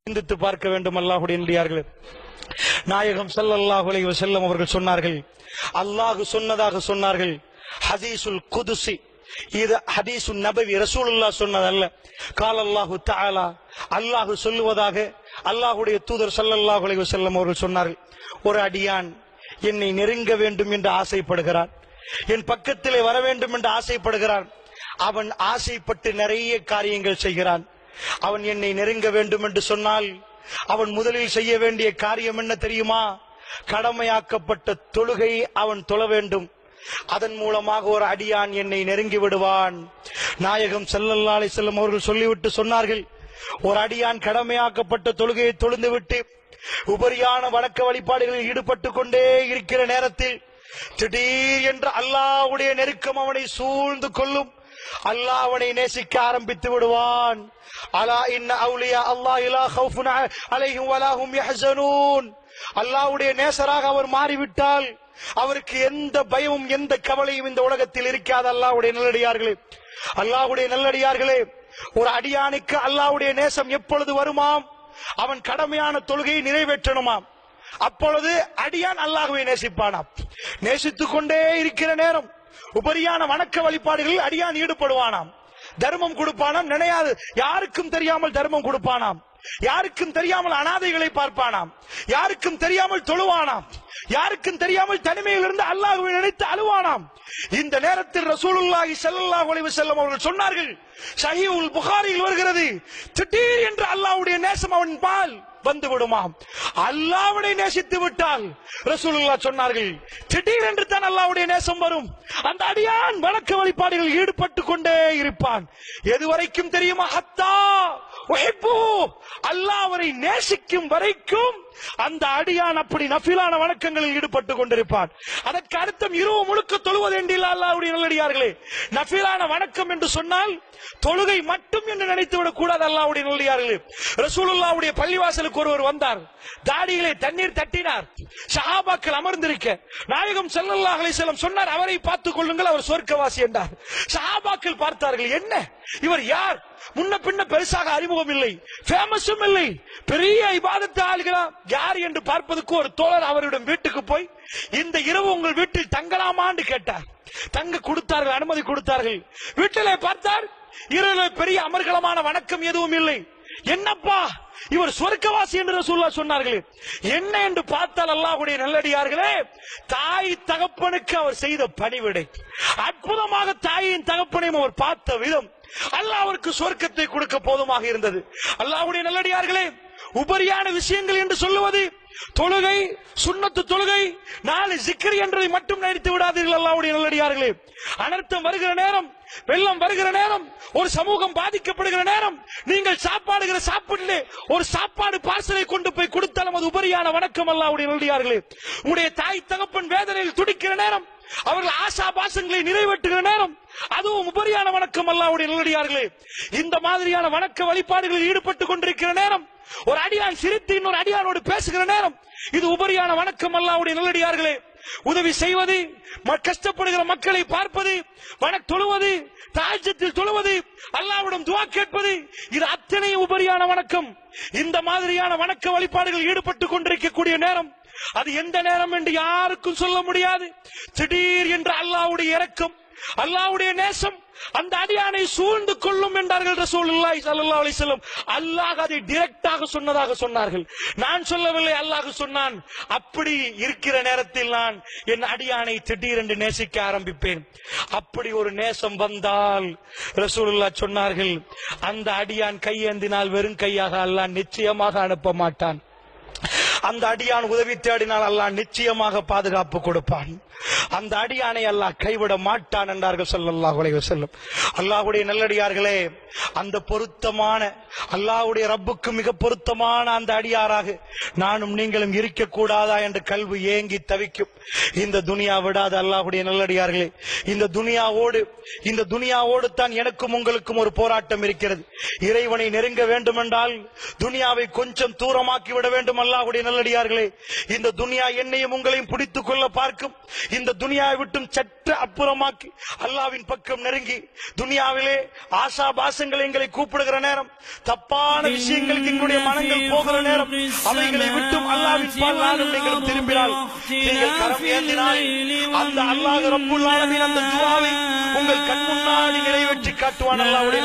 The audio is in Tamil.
சிந்தித்து பார்க்க வேண்டும் அல்லாஹுடைய நடிகார்களே நாயகம் ஸல்லல்லாஹு அலைஹி வஸல்லம் அவர்கள் சொன்னார்கள் அல்லாஹ் சொன்னதாக சொன்னார்கள் ஹதீசுல் குதுசி. இது ஹதீசு நபவி ரசூலுல்லாஹ் சொன்னதல்ல. கால் அல்லாஹு தஆலா அல்லாஹ் சொல்லுவதாக அல்லாஹ்வுடைய தூதர் ஸல்லல்லாஹு அலைஹி வஸல்லம் அவர்கள் சொன்னார்கள். ஒரு அடியான் என்னை நெருங்க வேண்டும் என்று ஆசைப்படுகிறான். என் பக்கத்திலே வர வேண்டும் என்று ஆசைப்படுகிறான். அவன் ஆசைப்பட்டு நிறைய காரியங்கள் செய்கிறான். அவன் என்னை நெருங்க வேண்டும் என்று சொன்னால் அவன் முதலில் செய்ய வேண்டிய காரியம் என்ன தெரியுமா? கடமையாக்கப்பட்ட தொழுகை அவன் தொழ வேண்டும். அதன் மூலமாக ஒரு அடியான் என்னை நெருங்கி விடுவான். நாயகம் ஸல்லல்லாஹு செல்லும் அவர்கள் சொல்லிவிட்டு சொன்னார்கள் ஒரு அடியான் கடமையாக்கப்பட்ட தொழுகையை தொழுந்து விட்டு உபரியான வணக்க வழிபாடுகளில் ஈடுபட்டு கொண்டே இருக்கிற நேரத்தில் திடீர் என்று அல்லாஹ்வுடைய நெருக்கம் அவனை சூழ்ந்து கொள்ளும். அல்லாஹ் அவனை நேசிக்க ஆரம்பித்து விடுவான். அலா இன்ன அவுலியா அல்லாஹ் இலா ஹவுஃபுன் அ- அலைஹிம் வலா யஹ்ஸனூன் அல்லாஹ்வுடைய நேசராக அவர் மாறிவிட்டால் அவருக்கு எந்த பயமும் எந்த கவலையும் இந்த உலகத்தில் இருக்காது. அல்லாஹ்வுடைய நல்லடியார்களே. அல்லாஹ்வுடைய நல்லடியார்களே ஒரு அடியானுக்கு அல்லாஹ்வுடைய நேசம் எப்பொழுது வருமாம்? அவன் கடமையான தொழுகையை நிறைவேற்றணுமாம்? அப்பொழுது அடியான் அல்லாஹுவை நேசிப்பானாம். நேசித்துக் கொண்டே இருக்கிற நேரம் உபரியான வணக்க வழிபாடுகளில் அடியான் ஈடுபடுவானாம். தர்மம் கொடுப்பானாம் நினையாது. யாருக்கும் தெரியாமல் தர்மம் கொடுப்பானாம். யாருக்கும் தெரியாமல் அனாதைகளை பார்ப்பானாம். யாருக்கும் தெரியாமல் தொழுவானாம். யாருக்கும் தெரியாமல் தனிமையில் இருந்து அல்லாஹ்வை நினைத்து அழுவானாம். இந்த நேரத்தில் ரசூலுல்லாஹி ஸல்லல்லாஹு அலைஹி வஸல்லம் அவர்கள் சொன்னார்கள் ஸஹீஹுல் புகாரியில் வருகிறது. திடீர் என்று அல்லாஹ்வுடைய நேசம் அவன் பால் வந்து விடுமாம் அல்லாவுடைய நேசித்து விட்டால் ரசூலுல்லா சொன்னார்கள் திடீர் என்று தான் அல்லாவுடைய நேசம் வரும். அந்த அடியான் வழக்கு வழிபாடுகளில் ஈடுபட்டு கொண்டே இருப்பான். எதுவரைக்கும் தெரியுமா? ஹத்தா அல்லாவரை நேசிக்கும் வரைக்கும் அந்த அடியான் அப்படி நஃபிலான வணக்கங்களில் ஈடுபட்டு கொண்டிருப்பான். அதற்கு அர்த்தம் இரவு முழுக்க தொழுவது என்றில்ல அல்லாஹ்வுடைய நல்லடியார்களே. நஃபிலான வணக்கம் என்று சொன்னால் தொழுகை மட்டும் என்று நினைத்து விடக் கூடாது அல்லாவுடைய நல்லடியார்களே. ரசூலுல்லாவுடைய பள்ளிவாசலுக்கு ஒருவர் வந்தார். தாடியிலே தண்ணீர் தட்டினார். சஹாபாக்கள் அமர்ந்திருக்க. நாயகம் ஸல்லல்லாஹு அலைஹி சொன்னார் அவரை பார்த்துக் கொள்ளுங்கள் அவர் சொர்க்கவாசி என்றார். சஹாபாக்கள் பார்த்தார்கள் என்ன? இவர் யார்? முன்ன பின்ன பெருசாக அறிமுகம் இல்லை. ஃபேமஸும் இல்லை. பெரிய இபாதத்து ஆளுகளா யார் என்று பார்ப்பதற்கு ஒரு தோழர் அவரிடம் வீட்டுக்கு போய் இந்த இரவு உங்கள் வீட்டில் தங்கலாமான்னு கேட்டார். தங்க கொடுத்தார்கள் அனுமதி கொடுத்தார்கள். வீட்டிலே பார்த்தார் இரவு பெரிய அமர்கலமான வணக்கம் எதுவும் இல்லை. என்னப்பா இவர் சொர்க்கவாசி என்று ரசூலுல்லாஹ் சொன்னார்களே. என்ன என்று பார்த்தால் அல்லாஹுடைய நல்லடியார்களே தாய் தகப்பனுக்கு அவர் செய்த பணிவிடை. அற்புதமாக தாயின் தகப்பனையும் அவர் பார்த்த விதம். அல்லாஹ் அவருக்கு சொர்க்கத்தை கொடுக்க போதுமாக இருந்தது. அல்லாஹ்வுடைய நல்லடியார்களே உபரியான விஷயங்கள் என்று சொல்லுவது தொழுகை சுண்ணத்து தொழுகை நாலு சிக்கரி என்றதை மட்டும் நினைத்து விடாதீர்கள் அல்லாவுடைய நல்லடியார்களே. அனர்த்தம் வருகிற நேரம் வெள்ளம் வருகிற நேரம் ஒரு சமூகம் பாதிக்கப்படுகிற நேரம் நீங்கள் சாப்பாடுகிற சாப்பிடல ஒரு சாப்பாடு பார்சலை கொண்டு போய் கொடுத்தாலும் அது உபரியான வணக்கம் அல்லாவுடைய நல்லடியார்களே. உங்களுடைய தாய் தகப்பன் வேதனையில் துடிக்கிற நேரம் அவர்கள் ஆசா பாசங்களை நிறைவேற்றுகிற நேரம் அதுவும் உபரியான வணக்கம் அல்லாவுடைய நல்லடியார்களே. இந்த மாதிரியான வணக்க வழிபாடுகளில் ஈடுபட்டு கொண்டிருக்கிற நேரம் ஒரு அடியான் சிரித்து இன்னொரு அடியானோடு பேசுகிற நேரம் இது உபரியான வணக்கம் அல்லாவுடைய நல்லடியார்களே. உதவி செய்வது ம- கஷ்டப்படுகிற மக்களை பார்ப்பது வணக் தொழுவது தாஜத்தில் தொழுவது அல்லாவிடம் துவா கேட்பது இது அத்தனை உபரியான வணக்கம். இந்த மாதிரியான வணக்க வழிபாடுகள் ஈடுபட்டு கொண்டிருக்கக்கூடிய நேரம் அது எந்த நேரம் என்று யாருக்கும் சொல்ல முடியாது. திடீர் என்று அல்லாஹ்வுடைய இரக்கம் அல்லாஹ்வுடைய நேசம் அந்த அடியானை சூழ்ந்து கொள்ளும் என்றார்கள் ரசூலுல்லாஹி ஸல்லல்லாஹு அலைஹி வஸல்லம். அல்லாஹ் அதை டைரக்டாக சொன்னதாக சொன்னார்கள். நான் சொல்லவில்லை அல்லாஹ் சொன்னான் அப்படி இருக்கிற நேரத்தில் நான் என் அடியானை திடீரென்று நேசிக்க ஆரம்பிப்பேன். அப்படி ஒரு நேசம் வந்தால் ரசூலுல்லாஹ் சொன்னார்கள் அந்த அடியான் கையேந்தினால் வெறும் கையாக அல்லாஹ் நிச்சயமாக அனுப்ப மாட்டான். அந்த அடியான் உதவி தேடினால் அல்லாஹ் நிச்சயமாக பாதுகாப்பு கொடுப்பான். அந்த அடியானை அல்லாஹ் கைவிட மாட்டான் என்றார்கள் ஸல்லல்லாஹு அலைஹி செல்லும் அல்லாஹுடைய நல்லடியார்களே அந்த பொருத்தமான அல்லாஹுடைய ரப்புக்கு மிக பொருத்தமான அந்த அடியாராக நானும் நீங்களும் இருக்க கூடாதா என்று கல்வி ஏங்கி தவிக்கும். இந்த துனியா விடாத அல்லாஹுடைய நல்லடியார்களே. இந்த துனியாவோடு இந்த துனியாவோடு தான் எனக்கும் உங்களுக்கும் ஒரு போராட்டம் இருக்கிறது. இறைவனை நெருங்க வேண்டுமென்றால் துனியாவை கொஞ்சம் தூரமாக்கி விட வேண்டும் அல்லாஹுடைய நல்லடியார்களே இந்த துனியா என்னையும் உங்களையும் பிடித்துக் கொள்ள பார்க்கும். இந்த துனியாவை விட்டும் சற்று அப்புறமாக்கி அல்லாவின் பக்கம் நெருங்கி துனியாவிலே ஆசா பாசங்கள் எங்களை கூப்பிடுகிற நேரம் தப்பான விஷயங்களுக்கு எங்களுடைய மனங்கள் போகிற நேரம் அவைகளை விட்டும் அல்லாவின் பால்லாலும் நீங்கள் திரும்பினால் நீங்கள் கரம் ஏந்தினால் அந்த அல்லாஹ் ரப்புல்லாவின் அந்த துவாவை உங்கள் கண் முன்னால் நிறைவேற்றி காட்டுவான் அல்லாவுடைய